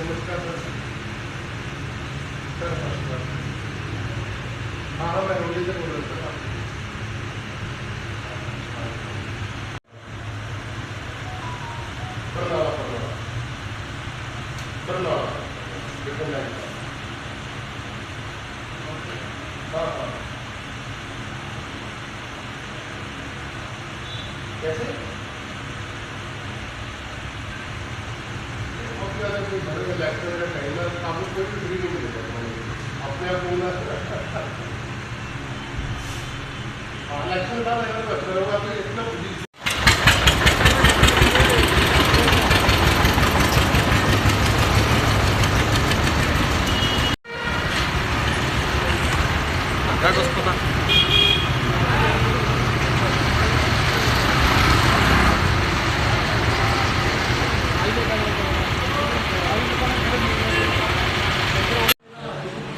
नमस्कार sir sir नमस्कार हाँ हाँ मैं रोडी से बोल रहा था बरनाला बिल्कुल नहीं हाँ हाँ कैसे बहुत ज़्यादा कोई घर में लेक्चर वगैरह टाइम है तो आपको कोई भी फ्री नहीं मिलेगा अपने आप बोलना हाँ लेक्चर का अगर बच्चा होगा तो इतना Да,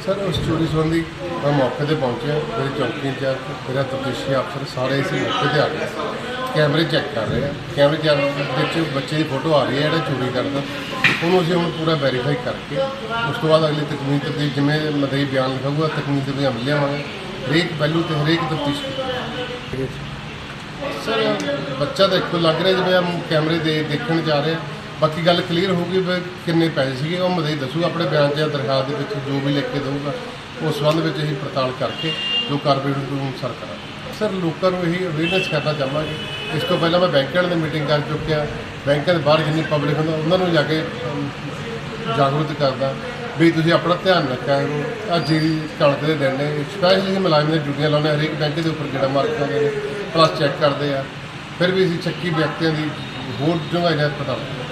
ਸਰ ਉਸ ਚੋਰੀ ਸੰਬੰਧੀ ਮੈਂ ਮੌਕੇ ਤੇ ਪਹੁੰਚਿਆ ਮੇਰੇ ਚੌਕੀ ਇੰਚਾਰਜ ਮੇਰਾ ਤਫਤੀਸ਼ੀ ਅਫਸਰ ਸਾਰੇ ਇਸ ਮੌਕੇ ਤੇ ਆ ਗਏ। ਕੈਮਰੇ ਚੈੱਕ ਕਰ ਰਹੇ ਆ। ਕੈਮਰੇ ਚੈੱਕ ਵਿੱਚ ਬੱਚੇ ਦੀ ਫੋਟੋ ਆ ਰਹੀ ਹੈ, ਜਿਹੜਾ ਚੋਰੀ ਕਰਦਾ ਉਹਨੂੰ ਅਸੀਂ ਹੁਣ ਪੂਰਾ ਵੈਰੀਫਾਈ ਕਰਕੇ, ਉਸ ਤੋਂ ਬਾਅਦ ਅਗਲੀ ਤਕਨੀਕ ਤੇ ਜਿਵੇਂ ਮਦਈ ਬਿਆਨ ਲਿਖਾਊਗਾ ਤਕਨੀਕ ਤੇ ਅਮਲ ਲਿਆਵਾਂਗੇ। ਹਰੇਕ ਪਹਿਲੂ ਤੇ ਹਰੇਕ ਤਫਤੀਸ਼ ਸਰ, ਬੱਚਾ ਤਾਂ ਇੱਕੋ ਲੱਗ ਰਿਹਾ ਜਿਵੇਂ ਹਮ ਕੈਮਰੇ ਦੇ ਦੇਖਣ ਜਾ ਰਹੇ। ਆ ਬਾਕੀ ਗੱਲ ਕਲੀਅਰ ਹੋਊਗੀ ਵੀ ਕਿੰਨੇ ਪੈਸੇ ਸੀਗੇ, ਉਹ ਮਦਈ ਦੱਸੂਗਾ, ਆਪਣੇ ਬਿਆਨ 'ਚ ਜਾਂ ਦਰਖਾਸਤ ਦੇ ਵਿੱਚ ਜੋ ਵੀ ਲਿਖ ਕੇ ਦੇਊਗਾ। ਉਸ ਸੰਬੰਧ ਵਿੱਚ ਅਸੀਂ ਪੜਤਾਲ ਕਰਕੇ ਜੋ ਕਾਰਵਾਈ ਨੂੰ ਸਰ ਕਰਾਂਗੇ। ਸਰ, ਲੋਕਾਂ ਨੂੰ ਇਹੀ ਅਵੇਅਰਨੈਸ ਕਰਨਾ ਚਾਹਾਂਗੇ ਇਸ ਤੋਂ ਪਹਿਲਾਂ ਮੈਂ ਬੈਂਕਾਂ ਦੀ ਮੀਟਿੰਗ ਕਰ ਚੁੱਕਿਆ। ਬੈਂਕਾਂ ਦੇ ਬਾਹਰ ਜਿੰਨੀ ਪਬਲਿਕ ਹੁੰਦਾ, ਉਹਨਾਂ ਨੂੰ ਜਾ ਕੇ ਜਾਗਰੂਕ ਕਰਦਾ ਵੀ ਤੁਸੀਂ ਆਪਣਾ ਧਿਆਨ ਰੱਖਿਆ ਕਰੋ। ਆ ਜਿਹੜੀ ਕਣਕ ਦੇ ਦਿਨ ਨੇ ਸਪੈਸ਼ਲੀ ਮੁਲਾਜ਼ਮ ਦੀਆਂ ਡਿਊਟੀਆਂ ਲਾਉਂਦੇ ਹਰੇਕ ਬੈਂਕ ਦੇ ਉੱਪਰ ਜਿਹੜਾ ਮਾਰ ਕਰਦੇ ਨੇ ਪਲੱਸ ਚੈੱਕ ਕਰਦੇ ਆ। ਫਿਰ ਵੀ ਅਸੀਂ ਚੱਕੀ ਵਿਅਕਤੀਆਂ ਦੀ ਹੋਰ ਡੂੰਘਾਈ ਨਾਲ ਪਤਾ ਲੱਗਦਾ